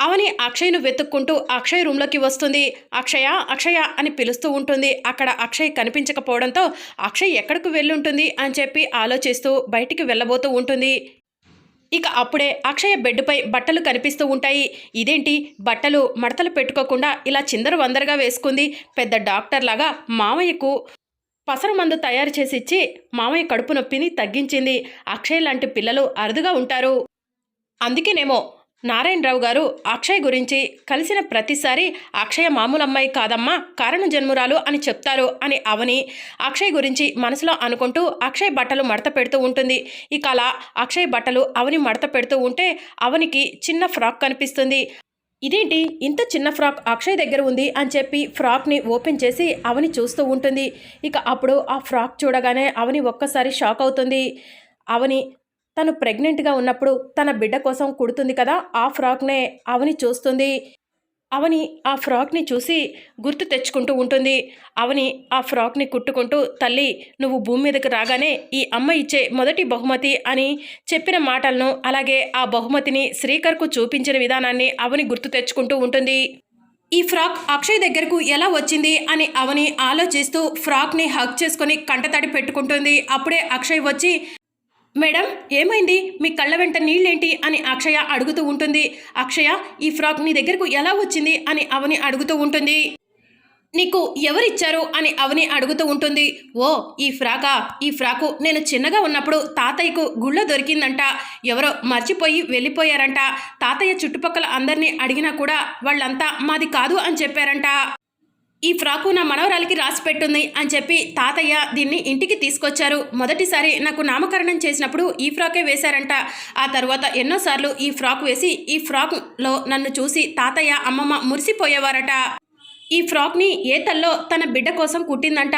అవని అక్షయ్ను వెతుక్కుంటూ అక్షయ్ రూమ్లోకి వస్తుంది. అక్షయ అక్షయ అని పిలుస్తూ ఉంటుంది. అక్కడ అక్షయ్ కనిపించకపోవడంతో అక్షయ్ ఎక్కడికి వెళ్ళుంటుంది అని చెప్పి ఆలోచిస్తూ బయటికి వెళ్ళబోతూ ఉంటుంది. ఇక అప్పుడే అక్షయ బెడ్పై బట్టలు కనిపిస్తూ ఉంటాయి. ఇదేంటి? బట్టలు మడతలు పెట్టుకోకుండా ఇలా చిందరు వందరగా వేసుకుంది పెద్ద డాక్టర్ లాగా మామయ్యకు పసరు మందు తయారు చేసి ఇచ్చి మామయ్య కడుపు నొప్పిని తగ్గించింది. అక్షయ్ లాంటి పిల్లలు అరుదుగా ఉంటారు. అందుకేనేమో నారాయణరావు గారు అక్షయ్ గురించి కలిసిన ప్రతిసారి అక్షయ మామూలు అమ్మాయి కాదమ్మా కారణ జన్మురాలు అని చెప్తారు అని అవని అక్షయ్ గురించి మనసులో అనుకుంటూ అక్షయ్ బట్టలు మడత పెడుతూ ఉంటుంది. ఇక అలా అక్షయ్ బట్టలు అవని మడత పెడుతూ ఉంటే అవనికి చిన్న ఫ్రాక్ కనిపిస్తుంది. ఇదేంటి? ఇంత చిన్న ఫ్రాక్ అక్షయ్ దగ్గర ఉంది అని చెప్పి ఫ్రాక్ని ఓపెన్ చేసి అవని చూస్తూ ఉంటుంది. ఇక అప్పుడు ఆ ఫ్రాక్ చూడగానే అవని ఒక్కసారి షాక్ అవుతుంది. అవని తను ప్రెగ్నెంట్గా ఉన్నప్పుడు తన బిడ్డ కోసం కుడుతుంది కదా ఆ ఫ్రాక్నే అవని చూస్తుంది. అవని ఆ ఫ్రాక్ని చూసి గుర్తు తెచ్చుకుంటూ ఉంటుంది. అవని ఆ ఫ్రాక్ని కుట్టుకుంటూ తల్లి నువ్వు భూమి మీదకి రాగానే ఈ అమ్మ ఇచ్చే మొదటి బహుమతి అని చెప్పిన మాటలను అలాగే ఆ బహుమతిని శ్రీకర్కు చూపించిన విధానాన్ని అవని గుర్తు తెచ్చుకుంటూ ఉంటుంది. ఈ ఫ్రాక్ అక్షయ్ దగ్గరకు ఎలా వచ్చింది? అని అవని ఆలోచిస్తూ ఫ్రాక్ని హగ్ చేసుకొని కంటతడి పెట్టుకుంటుంది. అప్పుడే అక్షయ్ వచ్చి మేడం ఏమైంది? మీ కళ్ళ వెంట నీళ్ళేంటి? అని అక్షయ అడుగుతూ ఉంటుంది. అక్షయ ఈ ఫ్రాక్ నీ దగ్గరకు ఎలా వచ్చింది? అని అవని అడుగుతూ ఉంటుంది. నీకు ఎవరిచ్చారు? అని అవని అడుగుతూ ఉంటుంది. ఓ ఈ ఫ్రాకా? ఈ ఫ్రాకు నేను చిన్నగా ఉన్నప్పుడు తాతయ్యకు గుళ్ళో దొరికిందంట. ఎవరో మర్చిపోయి వెళ్ళిపోయారంట. తాతయ్య చుట్టుపక్కల అందరినీ అడిగినా కూడా వాళ్ళంతా మాది కాదు అని చెప్పారంట. ఈ ఫ్రాకు నా మనవరాలికి రాసి పెట్టుంది అని చెప్పి తాతయ్య దీన్ని ఇంటికి తీసుకొచ్చారు. మొదటిసారి నాకు నామకరణం చేసినప్పుడు ఈ ఫ్రాకే వేశారంట. ఆ తర్వాత ఎన్నోసార్లు ఈ ఫ్రాక్ వేసి ఈ ఫ్రాక్లో నన్ను చూసి తాతయ్య అమ్మమ్మ మురిసిపోయేవారట. ఈ ఫ్రాక్ని ఏ తల్లో తన బిడ్డ కోసం కుట్టిందంట.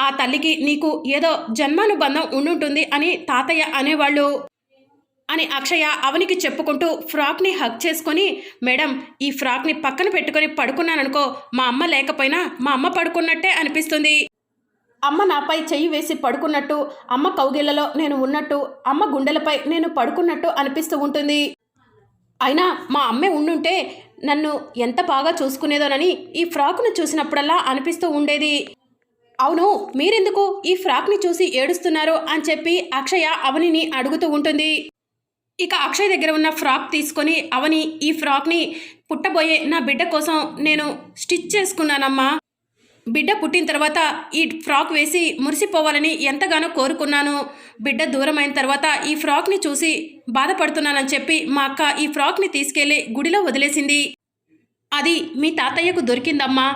ఆ తల్లికి నీకు ఏదో జన్మానుబంధం ఉండుంటుంది అని తాతయ్య అనేవాళ్ళు. అని అక్షయ అవనికి చెప్పుకుంటూ ఫ్రాక్ని హక్ చేసుకొని మేడం ఈ ఫ్రాక్ని పక్కన పెట్టుకొని పడుకున్నాననుకో మా అమ్మ లేకపోయినా మా అమ్మ పడుకున్నట్టే అనిపిస్తుంది. అమ్మ నాపై చెయ్యి వేసి పడుకున్నట్టు అమ్మ కౌగిళ్ళలో నేను ఉన్నట్టు అమ్మ గుండెలపై నేను పడుకున్నట్టు అనిపిస్తూ ఉంటుంది. అయినా మా అమ్మే ఉండుంటే నన్ను ఎంత బాగా చూసుకునేదోనని ఈ ఫ్రాక్ను చూసినప్పుడల్లా అనిపిస్తూ ఉండేది. అవును మీరెందుకు ఈ ఫ్రాక్ని చూసి ఏడుస్తున్నారు? అని చెప్పి అక్షయ అవనిని అడుగుతూ ఉంటుంది. ఇక అక్షయ్ దగ్గర ఉన్న ఫ్రాక్ తీసుకొని అవని ఈ ఫ్రాక్ని పుట్టబోయే నా బిడ్డ కోసం నేను స్టిచ్ చేసుకున్నానమ్మా. బిడ్డ పుట్టిన తర్వాత ఈ ఫ్రాక్ వేసి మురిసిపోవాలని ఎంతగానో కోరుకున్నాను. బిడ్డ దూరమైన తర్వాత ఈ ఫ్రాక్ని చూసి బాధపడుతున్నానని చెప్పి మా అక్క ఈ ఫ్రాక్ని తీసుకెళ్ళి గుడిలో వదిలేసింది. అది మీ తాతయ్యకు దొరికిందమ్మా.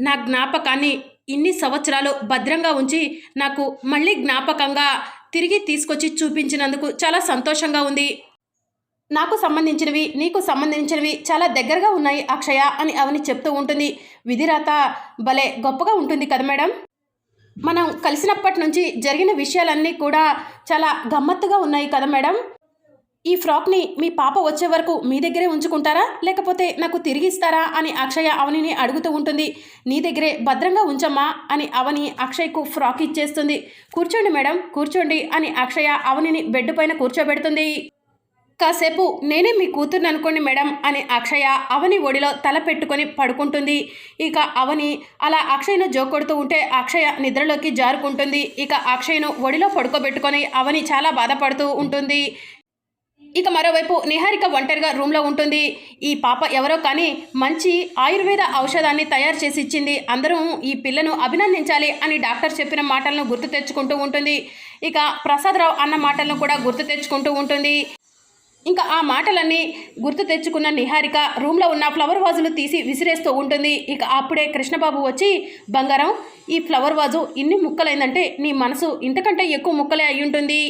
నా జ్ఞాపకాన్ని ఇన్ని సంవత్సరాలు భద్రంగా ఉంచి నాకు మళ్ళీ జ్ఞాపకంగా తిరిగి తీసుకొచ్చి చూపించినందుకు చాలా సంతోషంగా ఉంది. నాకు సంబంధించినవి నీకు సంబంధించినవి చాలా దగ్గరగా ఉన్నాయి అక్షయ అని అవని చెప్తూ ఉంటుంది. విధిరాత భలే గొప్పగా ఉంటుంది కదా మేడం? మనం కలిసినప్పటి నుంచి జరిగిన విషయాలన్నీ కూడా చాలా గమ్మత్తుగా ఉన్నాయి కదా మేడం? ఈ ఫ్రాక్ని మీ పాప వచ్చే వరకు మీ దగ్గరే ఉంచుకుంటారా? లేకపోతే నాకు తిరిగి ఇస్తారా? అని అక్షయ అవనిని అడుగుతూ ఉంటుంది. నీ దగ్గరే భద్రంగా ఉంచమ్మా అని అవని అక్షయ్కు ఫ్రాక్ ఇచ్చేస్తుంది. కూర్చోండి మేడం కూర్చోండి అని అక్షయ అవనిని బెడ్ పైన కూర్చోబెడుతుంది. కాసేపు నేనే మీ కూతుర్ని అనుకోండి మేడం అని అక్షయ అవని ఒడిలో తల పెట్టుకొని పడుకుంటుంది. ఇక అవని అలా అక్షయ్ను జోకొడుతూ ఉంటే అక్షయ నిద్రలోకి జారుకుంటుంది. ఇక అక్షయ్ను ఒడిలో పడుకోబెట్టుకొని అవని చాలా బాధపడుతూ ఉంటుంది. ఇక మరోవైపు నిహారిక ఒంటరిగా రూమ్లో ఉంటుంది. ఈ పాప ఎవరో కానీ మంచి ఆయుర్వేద ఔషధాన్ని తయారు చేసి ఇచ్చింది. అందరూ ఈ పిల్లను అభినందించాలి అని డాక్టర్ చెప్పిన మాటలను గుర్తు తెచ్చుకుంటూ ఉంటుంది. ఇక ప్రసాదరావు అన్న మాటలను కూడా గుర్తు తెచ్చుకుంటూ ఉంటుంది. ఇంకా ఆ మాటలన్నీ గుర్తు తెచ్చుకున్న నిహారిక రూమ్లో ఉన్న ఫ్లవర్ వాజులు తీసి విసిరేస్తూ ఉంటుంది. ఇక అప్పుడే కృష్ణబాబు వచ్చి బంగారం ఈ ఫ్లవర్ వాజు ఇన్ని ముక్కలైందంటే నీ మనసు ఇంతకంటే ఎక్కువ ముక్కలే అయి ఉంటుంది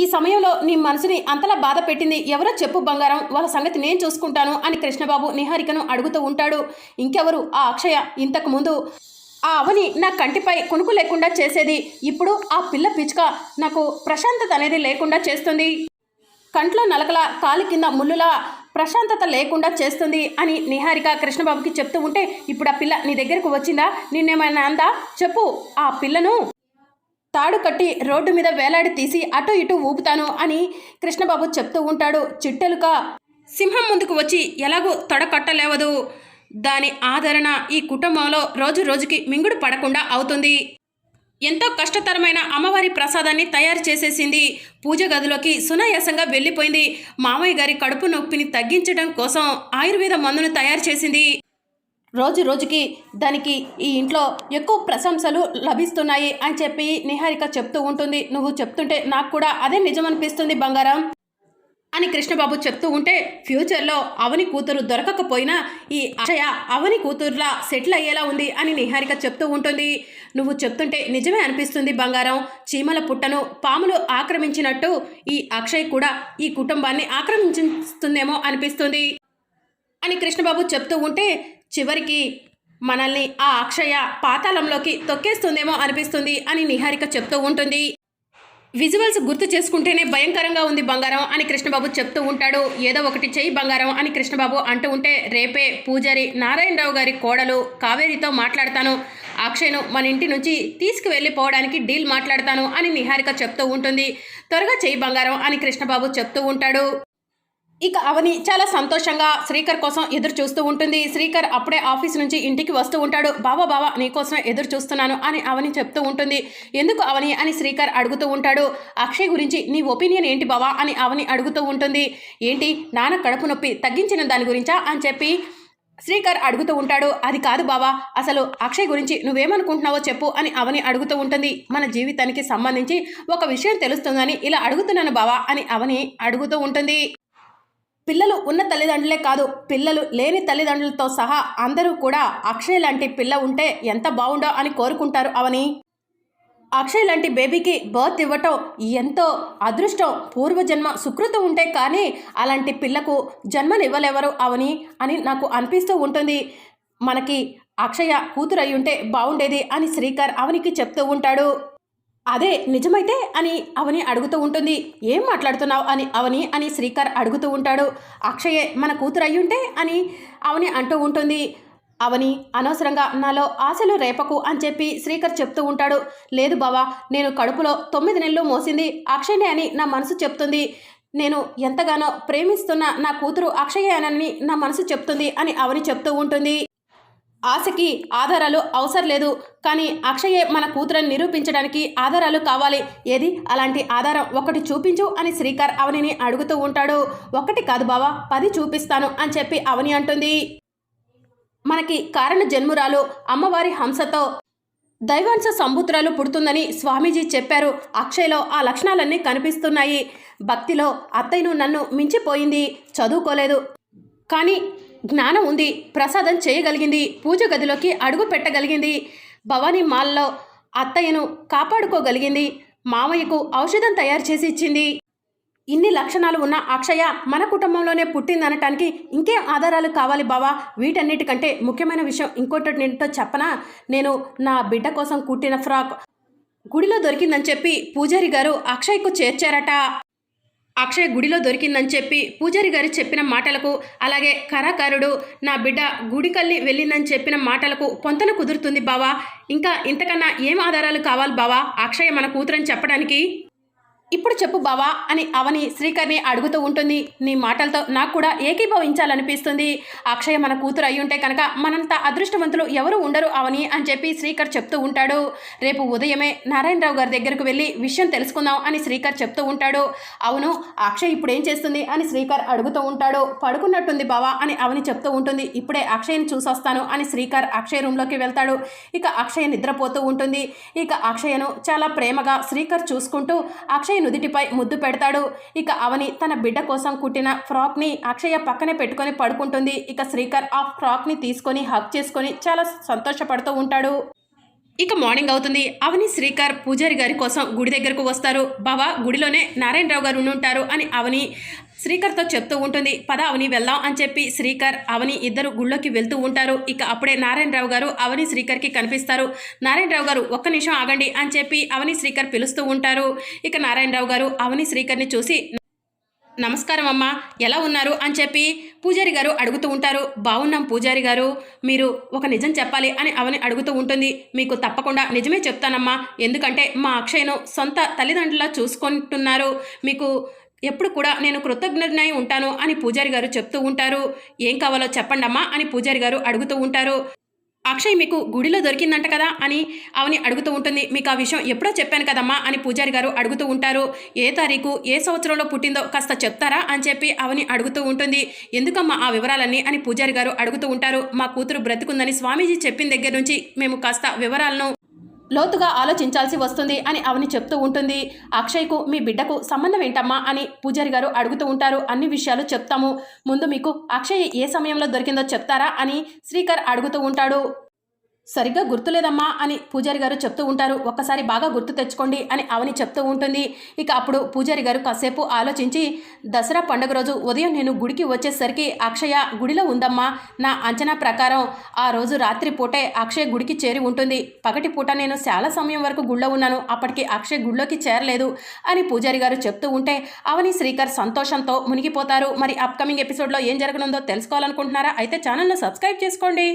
ఈ సమయంలో నీ మనసుని అంతలా బాధ పెట్టింది ఎవరో చెప్పు బంగారం వాళ్ళ సంగతి నేను చూసుకుంటాను అని కృష్ణబాబు నిహారికను అడుగుతూ ఉంటాడు. ఇంకెవరు? ఆ అక్షయ ఇంతకు ముందు ఆ అవని నా కంటిపై కునుకు లేకుండా చేసేది. ఇప్పుడు ఆ పిల్ల పిచ్చుక నాకు ప్రశాంతత అనేది లేకుండా చేస్తుంది. కంట్లో నలకల కాలి కింద ముళ్ళులా ప్రశాంతత లేకుండా చేస్తుంది అని నిహారిక కృష్ణబాబుకి చెప్తూ ఉంటే ఇప్పుడు ఆ పిల్ల నీ దగ్గరకు వచ్చిందా? నిన్నేమైనా అందా? చెప్పు. ఆ పిల్లను తాడు కట్టి రోడ్డు మీద వేలాడి తీసి అటు ఇటు ఊపుతాను అని కృష్ణబాబు చెప్తూ ఉంటాడు. చిట్టెలుక సింహం ముందుకు వచ్చి ఎలాగూ తొడకట్టలేవదు. దాని ఆదరణ ఈ కుటుంబంలో రోజు రోజుకి మింగుడు పడకుండా అవుతుంది. ఎంతో కష్టతరమైన అమ్మవారి ప్రసాదాన్ని తయారు చేసేసింది. పూజ గదిలోకి సునాయాసంగా వెళ్ళిపోయింది. మామయ్య గారి కడుపు నొప్పిని తగ్గించడం కోసం ఆయుర్వేద మందును తయారు చేసింది. రోజు రోజుకి దానికి ఈ ఇంట్లో ఎక్కువ ప్రశంసలు లభిస్తున్నాయి అని చెప్పి నిహారిక చెప్తూ ఉంటుంది. నువ్వు చెప్తుంటే నాకు కూడా అదే నిజం అనిపిస్తుంది బంగారం. అని కృష్ణబాబు చెప్తూ ఉంటే ఫ్యూచర్లో అవని కూతురు దొరకకపోయినా ఈ అక్షయ అవని కూతురులా సెటిల్ అయ్యేలా ఉంది అని నిహారిక చెప్తూ ఉంటుంది. నువ్వు చెప్తుంటే నిజమే అనిపిస్తుంది బంగారం. చీమల పుట్టను పాములు ఆక్రమించినట్టు ఈ అక్షయ్ కూడా ఈ కుటుంబాన్ని ఆక్రమించుతుందేమో అనిపిస్తుంది. అని కృష్ణబాబు చెప్తూ ఉంటే చివరికి మనల్ని ఆ అక్షయ పాతాళంలోకి తొక్కేస్తుందేమో అనిపిస్తుంది అని నిహారిక చెప్తూ ఉంటుంది. విజువల్స్ గుర్తు చేసుకుంటేనే భయంకరంగా ఉంది బంగారం అని కృష్ణబాబు చెప్తూ ఉంటాడు. ఏదో ఒకటి చేయి బంగారం అని కృష్ణబాబు అంటూ ఉంటే రేపే పూజారి నారాయణరావు గారి కోడలు కావేరితో మాట్లాడతాను. అక్షయ్ను మన ఇంటి నుంచి తీసుకువెళ్ళిపోవడానికి డీల్ మాట్లాడతాను అని నిహారిక చెప్తూ ఉంటుంది. త్వరగా చేయి బంగారం అని కృష్ణబాబు చెప్తూ ఉంటాడు. ఇక అవని చాలా సంతోషంగా శ్రీకర్ కోసం ఎదురు చూస్తూ ఉంటుంది. శ్రీకర్ అప్పుడే ఆఫీస్ నుంచి ఇంటికి వస్తూ ఉంటాడు. బావా బావా నీకోసం ఎదురు చూస్తున్నాను అని అవని చెప్తూ ఉంటుంది. ఎందుకు అవని అని శ్రీకర్ అడుగుతూ ఉంటాడు. అక్షయ్ గురించి నీ ఒపీనియన్ ఏంటి బావా అని అవని అడుగుతూ ఉంటుంది. ఏంటి? నాన్న కడుపు నొప్పి తగ్గించిన దాని గురించా అని చెప్పి శ్రీకర్ అడుగుతూ ఉంటాడు. అది కాదు బావా అసలు అక్షయ్ గురించి నువ్వేమనుకుంటున్నావో చెప్పు అని అవని అడుగుతూ ఉంటుంది. మన జీవితానికి సంబంధించి ఒక విషయం తెలుస్తుందని ఇలా అడుగుతున్నాను బావా అని అవని అడుగుతూ ఉంటుంది. పిల్లలు ఉన్న తల్లిదండ్రులే కాదు పిల్లలు లేని తల్లిదండ్రులతో సహా అందరూ కూడా అక్షయ్ లాంటి పిల్ల ఉంటే ఎంత బాగుండో అని కోరుకుంటారు అవని. అక్షయ్ లాంటి బేబీకి బర్త్ ఇవ్వటం ఎంతో అదృష్టం పూర్వజన్మ సుకృతం ఉంటే కానీ అలాంటి పిల్లకు జన్మనివ్వలేవరు అవని అని నాకు అనిపిస్తూ ఉంటుంది. మనకి అక్షయ కూతురు అయి ఉంటే బాగుండేది అని శ్రీకర్ అవనికి చెప్తూ ఉంటాడు. అదే నిజమైతే అని అవని అడుగుతూ ఉంటుంది. ఏం మాట్లాడుతున్నావు అని అవని అని శ్రీకర్ అడుగుతూ ఉంటాడు. అక్షయే మన కూతురు అయ్యుంటే అని అవని అంటూ ఉంటుంది. అవని అనవసరంగా నాలో ఆశలు రేపకు అని చెప్పి శ్రీకర్ చెప్తూ ఉంటాడు. లేదు బావా నేను కడుపులో తొమ్మిది నెలలు మోసింది. అక్షయనే అని నా మనసు చెప్తుంది. నేను ఎంతగానో ప్రేమిస్తున్న నా కూతురు అక్షయేనని నా మనసు చెప్తుంది అని అవని చెప్తూ ఉంటుంది. ఆశకి ఆధారాలు అవసరం లేదు. కానీ అక్షయే మన కూతురని నిరూపించడానికి ఆధారాలు కావాలి. ఏది? అలాంటి ఆధారం ఒకటి చూపించు అని శ్రీకర్ అవనిని అడుగుతూ ఉంటాడు. ఒకటి కాదు బావా పది చూపిస్తాను అని చెప్పి అవని అంటుంది. మనకి కారణ జన్మురాలు అమ్మవారి హంసతో దైవాంశ సంబుత్రాలు పుడుతుందని స్వామీజీ చెప్పారు. అక్షయ్లో ఆ లక్షణాలన్నీ కనిపిస్తున్నాయి. భక్తిలో అత్తయ్యను నన్ను మించిపోయింది. చదువుకోలేదు. కానీ జ్ఞానం ఉంది ప్రసాదం చేయగలిగింది పూజ గదిలోకి అడుగు పెట్టగలిగింది. భవానీ మాల్లో అత్తయ్యను కాపాడుకోగలిగింది మామయ్యకు ఔషధం తయారు చేసి ఇచ్చింది. ఇన్ని లక్షణాలు ఉన్న అక్షయ మన కుటుంబంలోనే పుట్టిందనటానికి ఇంకేం ఆధారాలు కావాలి బావా. వీటన్నిటికంటే ముఖ్యమైన విషయం ఇంకోటి నేనుతో చెప్పనా? నేను నా బిడ్డ కోసం కుట్టిన ఫ్రాక్ గుడిలో దొరికిందని చెప్పి పూజారి గారు అక్షయ్కు చేర్చారట. అక్షయ్ గుడిలో దొరికిందని చెప్పి పూజారి గారు చెప్పిన మాటలకు అలాగే కళాకారుడు నా బిడ్డ గుడికల్లి వెళ్ళిందని చెప్పిన మాటలకు పొంతన కుదురుతుంది బావా. ఇంకా ఇంతకన్నా ఏం ఆధారాలు కావాలి బావా? అక్షయ మన కూతురని చెప్పడానికి? ఇప్పుడు చెప్పు బావా అని అవని శ్రీకర్ని అడుగుతూ ఉంటుంది. నీ మాటలతో నాకు కూడా ఏకీభవించాలనిపిస్తుంది. అక్షయ మన కూతురు అయి ఉంటే కనుక మనంత అదృష్టవంతులు ఎవరు ఉండరు అవని అని చెప్పి శ్రీకర్ చెప్తూ ఉంటాడు. రేపు ఉదయమే నారాయణరావు గారి దగ్గరకు వెళ్ళి విషయం తెలుసుకుందాం అని శ్రీకర్ చెప్తూ ఉంటాడు. అవును అక్షయ్ ఇప్పుడు ఏం చేస్తుంది అని శ్రీకర్ అడుగుతూ ఉంటాడు. పడుకున్నట్టుంది బావా అని అవని చెప్తూ ఉంటుంది. ఇప్పుడే అక్షయ్ని చూసొస్తాను అని శ్రీకర్ అక్షయ్ రూమ్లోకి వెళ్తాడు. ఇక అక్షయ్ నిద్రపోతూ ఉంటుంది. ఇక అక్షయను చాలా ప్రేమగా శ్రీకర్ చూసుకుంటూ అక్షయ్ నుదిటిపై ముద్దు పెడతాడు. ఇక అవని తన బిడ్డ కోసం కుట్టిన ఫ్రాక్ని అక్షయ పక్కనే పెట్టుకొని పడుకుంటుంది. ఇక శ్రీకర్ ఆ ఫ్రాక్ని తీసుకొని హక్ చేసుకొని చాలా సంతోషపడుతూ ఉంటాడు. ఇక మార్నింగ్ అవుతుంది. అవని శ్రీకర్ పూజారి గారి కోసం గుడి దగ్గరకు వస్తారు. బాబా గుడిలోనే నారాయణరావు గారు ఉండి ఉంటారు అని అవని శ్రీకర్తో చెప్తూ ఉంటుంది. పద అవని వెళ్దాం అని చెప్పి శ్రీకర్ అవని ఇద్దరు గుళ్ళోకి వెళ్తూ ఉంటారు. ఇక అప్పుడే నారాయణరావు గారు అవని శ్రీకర్కి కనిపిస్తారు. నారాయణరావు గారు ఒక్క నిమిషం ఆగండి అని చెప్పి అవని శ్రీకర్ పిలుస్తూ ఉంటారు. ఇక నారాయణరావు గారు అవని శ్రీకర్ని చూసి నమస్కారం అమ్మా ఎలా ఉన్నారు? అని చెప్పి పూజారి గారు అడుగుతూ ఉంటారు. బాగున్నాం పూజారి గారు. మీరు ఒక నిజం చెప్పాలి అని అవని అడుగుతూ ఉంటుంది. మీకు తప్పకుండా నిజమే చెప్తానమ్మా. ఎందుకంటే మా అక్షయ్ను సొంత తల్లిదండ్రులా చూసుకుంటున్నారు. మీకు ఎప్పుడు కూడా నేను కృతజ్ఞతనై ఉంటాను అని పూజారి గారు చెప్తూ ఉంటారు. ఏం కావాలో చెప్పండమ్మా అని పూజారి గారు అడుగుతూ ఉంటారు. అక్షయ్ మీకు గుడిలో దొరికిందంట కదా అని అవని అడుగుతూ ఉంటుంది. మీకు ఆ విషయం ఎప్పుడో చెప్పాను కదమ్మా అని పూజారి గారు అడుగుతూ ఉంటారు. ఏ తారీఖు ఏ సంవత్సరంలో పుట్టిందో కాస్త చెప్తారా అని చెప్పి అవని అడుగుతూ ఉంటుంది. ఎందుకమ్మా ఆ వివరాలన్నీ అని పూజారి గారు అడుగుతూ ఉంటారు. మా కూతురు బ్రతుకుందని స్వామీజీ చెప్పిన దగ్గర నుంచి మేము కాస్త వివరాలను లోతుగా ఆలోచించాల్సి వస్తుంది అని అవని చెప్తూ ఉంటుంది. అక్షయ్కు మీ బిడ్డకు సంబంధం ఏంటమ్మా అని పూజారి గారు అడుగుతూ ఉంటారు. అన్ని విషయాలు చెప్తాము. ముందు మీకు అక్షయ్ ఏ సమయంలో దొరికిందో చెప్తారా అని శ్రీకర్ అడుగుతూ ఉంటాడు. సరిగ్గా గుర్తులేదమ్మా అని పూజారి గారు చెప్తూ ఉంటారు. ఒక్కసారి బాగా గుర్తు తెచ్చుకోండి అని అవని చెప్తూ ఉంటుంది. ఇక అప్పుడు పూజారి గారు కాసేపు ఆలోచించి దసరా పండుగ రోజు ఉదయం నేను గుడికి వచ్చేసరికి అక్షయ గుడిలో ఉందమ్మా. నా అంచనా ప్రకారం ఆ రోజు రాత్రి పూటే అక్షయ గుడికి చేరి ఉంటుంది. పగటి పూట నేను చాలా సమయం వరకు గుళ్ళో ఉన్నాను. అప్పటికి అక్షయ్ గుడిలోకి చేరలేదు అని పూజారి గారు చెప్తూ ఉంటే అవని శ్రీకర్ సంతోషంతో మునిగిపోతారు. మరి అప్కమింగ్ ఎపిసోడ్లో ఏం జరగనుందో తెలుసుకోవాలనుకుంటున్నారా? అయితే ఛానల్ను సబ్స్క్రైబ్ చేసుకోండి.